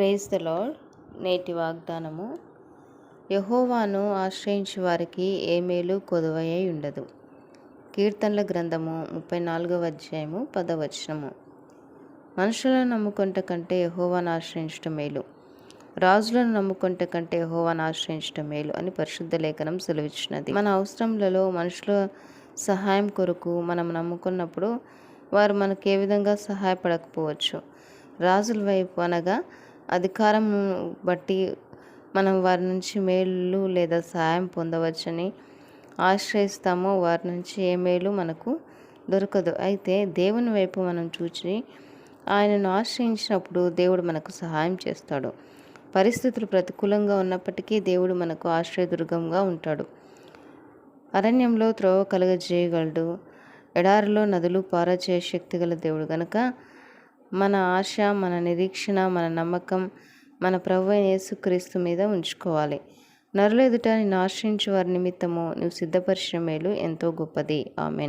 Praise the lord నేటి వాగ్దానము యహోవాను ఆశ్రయించి వారికి ఏ మేలు కొదువయ్యి ఉండదు. కీర్తనల గ్రంథము ముప్పై నాలుగవ అధ్యాయము పదవచనము. మనుషులను నమ్ముకుంట కంటే యహోవాను ఆశ్రయించటం మేలు. రాజులను నమ్ముకుంట కంటే యహోవాను ఆశ్రయించటం మేలు అని పరిశుద్ధ లేఖనం సెలవిచ్చినది. మన అవసరములలో మనుషుల సహాయం కొరకు మనం నమ్ముకున్నప్పుడు వారు మనకు ఏ విధంగా సహాయపడకపోవచ్చు. రాజుల వైపు అనగా అధికారం బట్టి మనం వారి నుంచి మేలు లేదా సహాయం పొందవచ్చని ఆశ్రయిస్తామో వారి నుంచి ఏ మేలు మనకు దొరకదు. అయితే దేవుని వైపు మనం చూచి ఆయనను ఆశ్రయించినప్పుడు దేవుడు మనకు సహాయం చేస్తాడు. పరిస్థితులు ప్రతికూలంగా ఉన్నప్పటికీ దేవుడు మనకు ఆశ్రయదుర్గంగా ఉంటాడు. అరణ్యంలో త్రోవ కలగజేయగలడు. ఎడారిలో నదులు పారచే శక్తి గల దేవుడు. గనక మన ఆశ మన నిరీక్షణ మన నమ్మకం మన ప్రభు యేసుక్రీస్తు మీద ఉంచుకోవాలి. నరులు ఎదుట నిన్ను ఆశ్రయించే వారి నిమిత్తము నువ్వు సిద్ధపరిచిన మేలు ఎంతో గొప్పది. ఆమెన్.